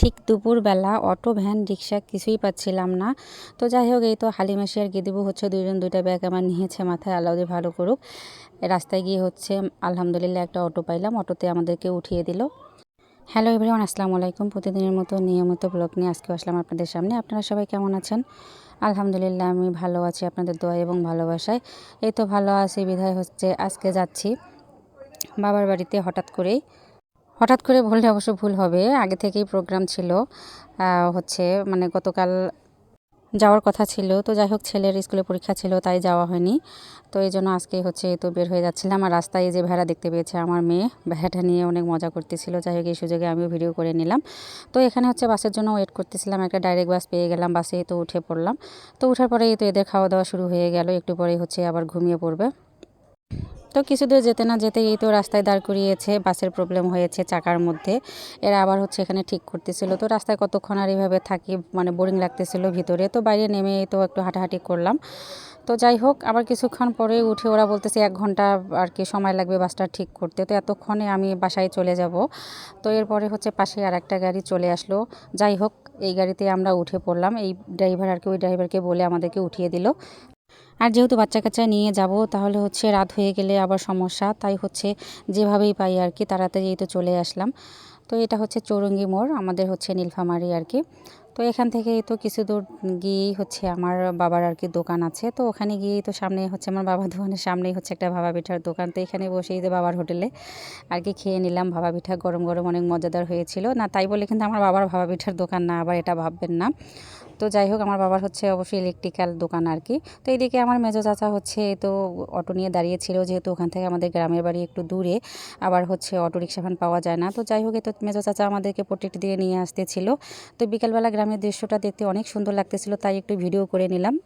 ঠিক দুপুরবেলা auto, van, রিক্সা কিছুই পাচ্ছিলাম না। তো যাই হোক, এই তো হালিমাসি আর গিদিবু হচ্ছে, দুইজন দুইটা ব্যাগ আমার নিয়েছে, মাথায় আল্লাহ দিয়ে ভালো করুক। রাস্তায় গিয়ে হচ্ছে, আলহামদুলিল্লাহ একটা অটো পাইলাম, অটোতে আমাদেরকে উঠিয়ে দিল। হ্যালো এভরিওয়ান, আসসালামু আলাইকুম। প্রতিদিনের মতো নিয়মিত ব্লগ নিয়ে আজকে আসলাম আপনাদের সামনে। আপনারা সবাই কেমন আছেন? আলহামদুলিল্লাহ, আমি ভালো আছি আপনাদের দোয়া এবং ভালোবাসায়। এই তো ভালো আছি বিধায় হচ্ছে, আজকে যাচ্ছি বাবার বাড়িতে হঠাৎ করেই। হঠাৎ করে বললে অবশ্য ভুল হবে। আগে থেকেই প্রোগ্রাম ছিল হচ্ছে মানে গতকাল যাওয়ার কথা ছিল। তো যাই হোক, ছেলের স্কুলে পরীক্ষা ছিল, তাই যাওয়া হয়নি। তো এই জন্য আজকে হচ্ছে তো বের হয়ে যাচ্ছিলাম। আর রাস্তায় যে ভেড়া দেখতে পেয়েছে আমার মেয়ে, ভেড়াটা নিয়ে অনেক মজা করতেছিল। যাই হোক, এই সুযোগে আমিও ভিডিও করে নিলাম। তো এখানে হচ্ছে বাসের জন্য ওয়েট করতেছিলাম। একটা ডাইরেক্ট বাস পেয়ে গেলাম বাসে তো উঠে পড়লাম। তো ওঠার পরেই তো এদের খাওয়া দাওয়া শুরু হয়ে গেল। একটু পরেই হচ্ছে আবার ঘুমিয়ে পড়বে। তো কিছু দূর যেতে না যেতেই তো রাস্তায় দাঁড় করিয়েছে, বাসের প্রবলেম হয়েছে চাকার মধ্যে। এরা আবার হচ্ছে এখানে ঠিক করতেছিল। তো রাস্তায় কতক্ষণ আর এইভাবে থাকি মানে বোরিং লাগতেছিল ভিতরে। তো বাইরে নেমে তো একটু হাঁটাহাঁটি করলাম। তো যাই হোক, আবার কিছুক্ষণ পরে উঠে ওরা বলতেছে, এক ঘণ্টা আর কি সময় লাগবে বাসটা ঠিক করতে। তো এতক্ষণে আমি বাসায় চলে যাব। তো এরপরে হচ্ছে পাশে আর একটা গাড়ি চলে আসলো। যাই হোক, এই গাড়িতে আমরা উঠে পড়লাম। এই ড্রাইভার আর কি, ওই ড্রাইভারকে বলে আমাদেরকে উঠিয়ে দিল। আর যেহেতু বাচ্চা কাচ্চা নিয়ে যাব, তাহলে হচ্ছে রাত হয়ে গেলে আবার সমস্যা। তাই হচ্ছে যেভাবেই পাই আর কি, তাড়াতাড়ি তো চলে আসলাম। তো এটা হচ্ছে চৌরঙ্গি মোড়, আমাদের হচ্ছে নীলফামারি আর কি। তো এখান থেকে তো কিছু দূর গিয়েই হচ্ছে আমার বাবার আর কি দোকান আছে। তো ওখানে গিয়েই তো সামনে হচ্ছে আমার বাবার দোকানের সামনেই হচ্ছে একটা ভাবা পিঠার দোকান। তো এখানে বসেই যে বাবার হোটেলে আর কি খেয়ে নিলাম। ভাবা পিঠা গরম গরম অনেক মজাদার হয়েছিল। না, তাই বলে কিন্তু আমার বাবার ভাবা পিঠার দোকান না, আবার এটা ভাববেন না। তো যাই হোক, আমার বাবার হচ্ছে অবশ্যই ইলেকট্রিক্যাল দোকান আর কি তো এইদিকে আমার মেজো চাচা হচ্ছে তো অটো নিয়ে দাঁড়িয়েছিল, যেহেতু ওখান থেকে আমাদের গ্রামের বাড়ি একটু দূরে, আবার হচ্ছে অটো রিক্সা ভ্যান পাওয়া যায় না। তো যাই হোক তো মেজো চাচা আমাদেরকে প্রোটেক্ট দিয়ে নিয়ে আসতেছিল। তো বিকালবেলা গ্রামের দৃশ্যটা দেখতে অনেক সুন্দর লাগতেছিল, তাই একটু ভিডিও করে নিলাম।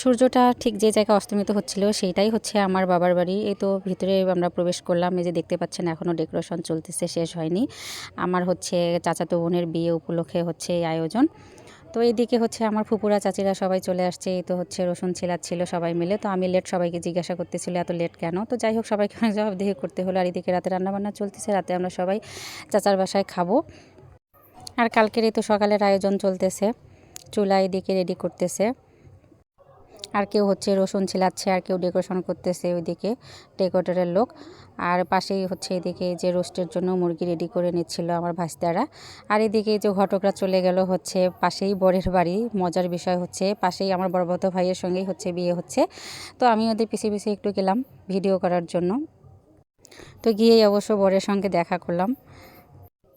সূর্যটা ঠিক যে জায়গায় অস্তমিত হচ্ছিল, সেইটাই হচ্ছে আমার বাবার বাড়ি। এই তো ভিতরে আমরা প্রবেশ করলাম, এই যে দেখতে পাচ্ছেন এখনও ডেকোরেশন চলতেছে, শেষ হয়নি। আমার হচ্ছে চাচাতো বোনের বিয়ে উপলক্ষে হচ্ছে এই আয়োজন। তো এইদিকে হচ্ছে আমার ফুপুরা চাচিরা সবাই চলে আসছে, এই তো হচ্ছে রসুন ছিল সবাই মিলে। তো আমি লেট সবাইকে জিজ্ঞাসা করতেছিল, এত লেট কেন? তো যাই হোক, সবাইকে অনেক জবাবদিহি করতে হলো। আর এদিকে রাতে রান্নাবান্না চলতেছে, রাতে আমরা সবাই চাচার বাসায় খাব। আর কালকের এই তো সকালের আয়োজন চলতেছে, চুলা এদিকে রেডি করতেছে। আর কেউ হচ্ছে রসুন ছিলাচ্ছে, আর কেউ ডেকোরেশন করতেছে ওইদিকে ডেকোরেটরের লোক। আর পাশেই হচ্ছে এদিকে যে রোস্টের জন্য মুরগি রেডি করে নিচ্ছিল আমার ভাস্তারা। আর এদিকে যে ঘটকরা চলে গেল হচ্ছে পাশেই বরের বাড়ি। মজার বিষয় হচ্ছে পাশেই আমার বড়বত ভাইয়ের সঙ্গেই হচ্ছে বিয়ে হচ্ছে। তো আমি ওদের পিছিয়ে পিছিয়ে একটু গেলাম ভিডিও করার জন্য। তো গিয়েই অবশ্য বরের সঙ্গে দেখা করলাম।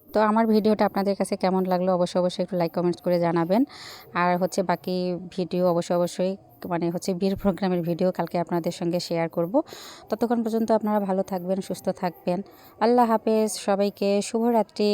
তো আমার ভিডিওটা আপনাদের কাছে কেমন লাগল অবশ্যই অবশ্যই একটু লাইক কমেন্টস করে জানাবেন। আর হচ্ছে বাকি ভিডিও অবশ্যই অবশ্যই মানে হচ্ছে বিয়ের প্রোগ্রামের ভিডিও কালকে আপনাদের সঙ্গে শেয়ার করব। ততক্ষণ পর্যন্ত আপনারা ভালো থাকবেন, সুস্থ থাকবেন। আল্লাহ হাফেজ, সবাইকে শুভরাত্রি।